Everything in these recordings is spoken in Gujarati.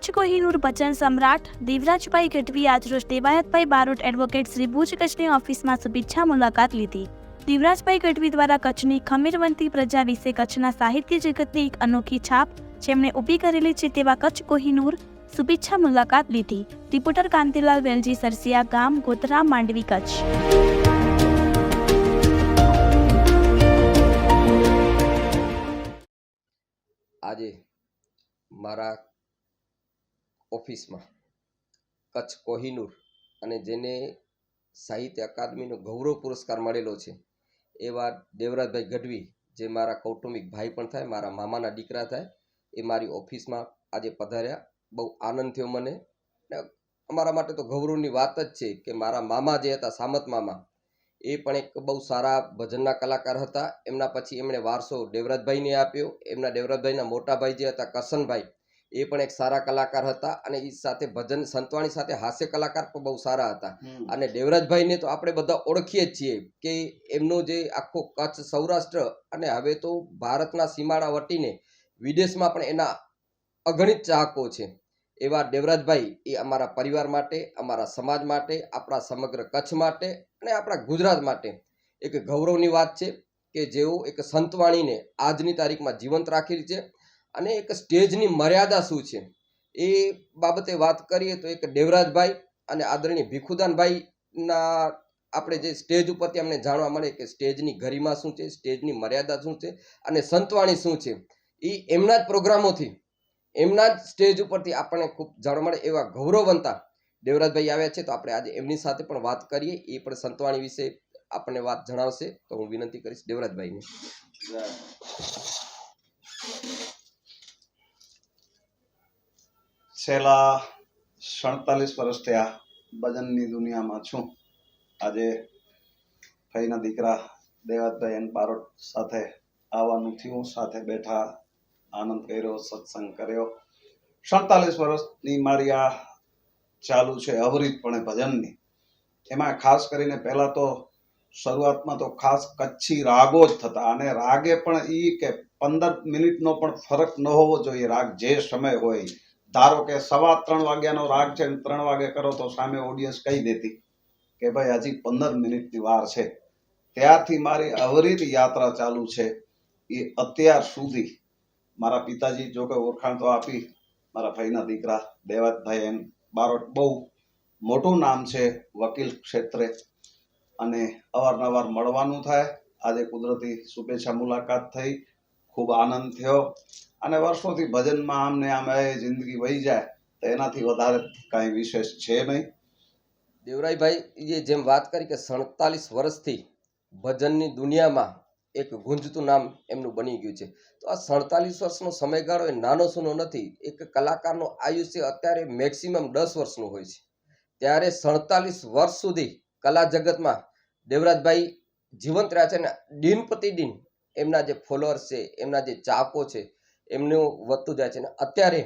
કચ્છ કોહિનૂર ભજન સમ્રાટ દેવરાજભાઈ ગઢવી આજરોજ દેવાયતભાઈ બારોટ એડવોકેટ શ્રી ભુજ કચ્છની ઓફિસમાં શુભેચ્છા મુલાકાત લીધી. દેવરાજભાઈ ગઢવી દ્વારા કચ્છની ખમીરવંતી પ્રજા વિશે કચ્છના સાહિત્ય જગતની એક અનોખી છાપ જેમણે ઊભી કરેલી છે તેવા કચ્છ કોહિનૂર શુભેચ્છા મુલાકાત લીધી. રિપોર્ટર કાંતિલાલ વેલજી, સરસિયા ગામ ગોતરા માંડવી, કચ્છ. આજે મારા ઓફિસમાં. કચ્છ કોહિનૂર અને જેને સાહિત્ય અકાદમીનો ગૌરવ પુરસ્કાર મળેલો છે, એવા દેવરાજભાઈ ગઢવી, જે મારા કૌટુંબિક ભાઈ પણ થાય, મારા મામાના દીકરા થાય, એ મારી ઓફિસમાં આજે પધાર્યા. બહુ આનંદ થયો મને. ને અમારા માટે તો ગૌરવની વાત જ છે કે મારા મામા જે હતા, સામત મામા, એ પણ એક બહુ સારા ભજનના કલાકાર હતા. એમના પછી એમણે વારસો દેવરાજભાઈને આપ્યો. એમના દેવરાજભાઈના મોટા ભાઈ જે હતા કરશનભાઈ એ પણ એક સારા કલાકાર હતા અને એ સાથે ભજન સંતવાણી સાથે હાસ્ય કલાકાર પણ બહુ સારા હતા. અને દેવરાજભાઈને તો આપણે બધા ઓળખીએ જ છીએ કે એમનો જે આખો કચ્છ સૌરાષ્ટ્ર અને હવે તો ભારતના સીમાડા વટીને વિદેશમાં પણ એના અગણિત ચાહકો છે. એવા દેવરાજભાઈ એ અમારા પરિવાર માટે અમારા સમાજ માટે આપણા સમગ્ર કચ્છ માટે અને આપણા ગુજરાત માટે એક ગૌરવની વાત છે કે જેઓ એક સંતવાણીને આજની તારીખમાં જીવંત રાખેલી છે. અને એક સ્ટેજની મર્યાદા શું છે? એ બાબતે વાત કરીએ તો એક દેવરાજભાઈ અને આદરણીય ભીખુદાનભાઈના આપણે જે સ્ટેજ ઉપરથી અમને જાણવા મળે કે સ્ટેજની ગરિમા શું છે, સ્ટેજની મર્યાદા શું છે અને સંતવાણી શું છે એ એમના જ પ્રોગ્રામોથી, એમના જ સ્ટેજ ઉપરથી આપણને ખૂબ જાણવા મળે એવા ગૌરવવંતા દેવરાજભાઈ આવ્યા છે. તો આપણે આજે એમની સાથે પણ વાત કરીએ. એ પણ સંતવાણી વિશે આપણને વાત જણાવશે. તો હું વિનંતી કરીશ દેવરાજભાઈને. છેલ્લા સડતાલીસ વર્ષ થયા ભજનની દુનિયામાં છું. આજે ફઈના દીકરા દેવાતભાઈ એન પારોટ સાથે આવવાનું થયું, સાથે બેઠા આનંદ કર્યો, સત્સંગ કર્યો. સડતાલીસ વર્ષની મારી આ ચાલુ છે અવરિતપણે ભજનની. એમાં ખાસ કરીને પહેલાં તો શરૂઆતમાં તો ખાસ કચ્છી રાગો જ થતા અને રાગે પણ એ કે પંદર મિનિટનો પણ ફરક ન હોવો જોઈએ, રાગ જે સમય હોય ધારો કે સવા ત્રણ વાગ્યાનો રાગ છે ત્રણ વાગે કરો તો સામે ઓડિયન્સ કહી દેતી કે ભાઈ હજી પંદર મિનિટની વાર છે. ત્યારથી મારી અવરિત યાત્રા ચાલુ છે. એ અત્યાર સુધી મારા પિતાજી જો કે ઓળખાણ તો આપી. મારા ભાઈના દીકરા દેવતભાઈ એમ બારોટ બહુ મોટું નામ છે વકીલ ક્ષેત્રે. અને અવારનવાર મળવાનું થાય. આજે કુદરતી શુભેચ્છા મુલાકાત થઈ. ખૂબ આનંદ થયો. અને વર્ષોથી ભજનમાં આમને આમ એ જિંદગી વહી જાય, તો એનાથી વધારે કાંઈ વિશેષ છે નહીં. દેવરાજભાઈ એ જેમ વાત કરી કે સડતાલીસ વર્ષથી ભજનની દુનિયામાં એક ગુંજતું નામ એમનું બની ગયું છે. તો આ સડતાલીસ વર્ષનો સમયગાળો એ નાનો સૂનો નથી, એક કલાકારનો આયુષ્ય અત્યારે મેક્સિમમ દસ વર્ષનું હોય છે. ત્યારે સડતાલીસ વર્ષ સુધી કલા જગતમાં દેવરાજભાઈ જીવંત રહ્યા છે અને દિન પ્રતિદિન એમના જે ફોલોઅર્સ છે, એમના જે ચાહકો છે એમનું વધતું જાય છે. અને અત્યારે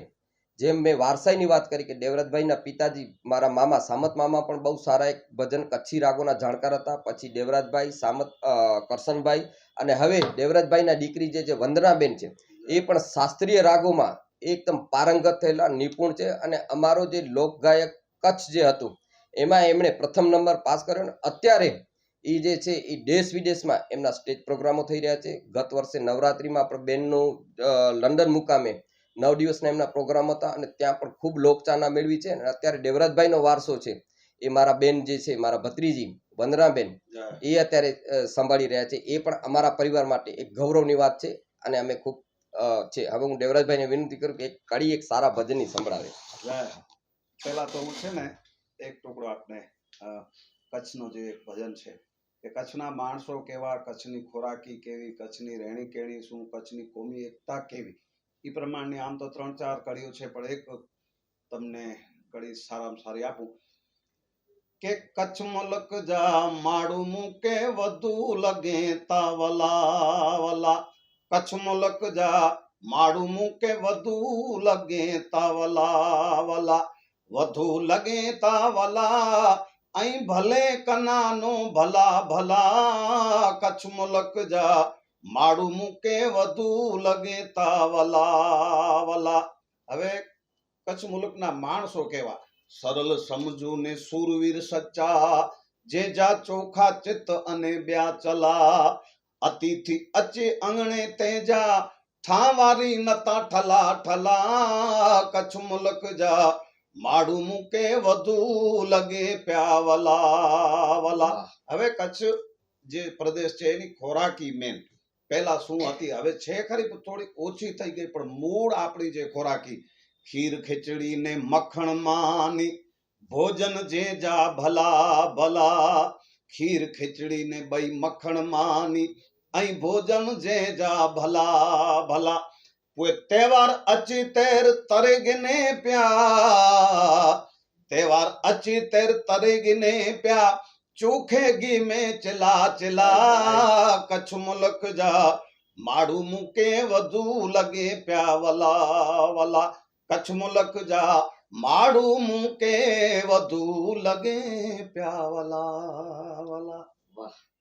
જેમ મેં વારસાઈની વાત કરી કે દેવરાજભાઈના પિતાજી મારા મામા, સામત મામા પણ બહુ સારા એક ભજન કચ્છી રાગોના જાણકાર હતા. પછી દેવરાજભાઈ, સામત કરશનભાઈ અને હવે દેવરાજભાઈના દીકરી જે છે, વંદનાબેન છે, એ પણ શાસ્ત્રીય રાગોમાં એકદમ પારંગત થયેલા, નિપુણ છે. અને અમારો જે લોકગાયક કચ્છ જે હતું, એમાં એમણે પ્રથમ નંબર પાસ કર્યો. અને અત્યારે એ જે છે એ દેશ વિદેશમાં એમના સ્ટેજ પ્રોગ્રામો થઈ રહ્યા છે. ગત વર્ષે નવરાત્રિમાં આપણે બેનનું લંડન મુકામે નવ દિવસના એમના પ્રોગ્રામ હતા અને ત્યાં પણ ખૂબ લોકચાના મેળવી છે અને અત્યારે દેવરાજભાઈનો વારસો છે. એ મારા બેન જે છે, મારા ભત્રીજી, વંદનાબેન, એ અત્યારે સંભાળી રહ્યા છે. એ પણ અમારા પરિવાર માટે એક ગૌરવની વાત છે અને અમે ખૂબ છે. હવે હું દેવરાજભાઈને વિનંતી કરું કે એક કડી, એક સારા ભજનની સંભળાવે. પહેલા તો હું છે ને, એક ટુકડો આપને કચ્છનો જે ભજન છે કે કચ્છના માણસો કેવા, કચ્છની ખોરાકી કેવી, કચ્છની રહેણી કેણી શું, કચ્છની કોમી એકતા કેવી? એ પ્રમાણની આમ તો ત્રણ ચાર કડીઓ છે, પણ એક તમને કડી સારામાં સારી આપું. કે કચ્છ મલક જા માડું મૂકે વધુ લગે તાવલા વલા કચ્છ મલક જા માડું મૂકે વધુ લગે તાવલા વલા વધુ લગે તાવલા અહીં ભલે કનાનો ભલા ભલા, કચ્છ મુલક જા, માડું મૂકે વધુ લગે તાવલા વલા. હવે કચ્છ મુલકના માણસો કેવા? સરળ સમજુ ને સુરવીર સચ્ચા, જે જા ચોખા ચિત્ત અને બ્યા ચલા. અતિથિ અચે અંગણે તેજા ઠાવારી નતા ઠલા ઠલા, કચ્છ મુલક જા માડું મૂકે વધુ લગે પ્યાવલા વલા હવે કચ્છ જે પ્રદેશ છે એની ખોરાકી મેન પહેલા શું હતી હવે છે ખરી પણ થોડી ઓછી થઈ ગઈ પણ મૂળ આપણી જે ખોરાકી ખીર ખીચડી ને મખણ માની ભોજન જે જા ભલા ભલા ખીર ખીચડી ને બઈ મખણ માની અહીં ભોજન જે જા ભલા ભલા તહેવાર અચી તેર તરેગને પ્યા. તહેવાર અચી તેર તરેગને પ્યા. ચોખે ઘી में ચલા ચલા, કચ્છ મુલક જા. માડું મૂકે વધુ લગે પ્યા, વલા વલા, કચ્છ મુલક જા. માડું મૂકે વધુ લગે પ્યા, વલા વલા. વાહ.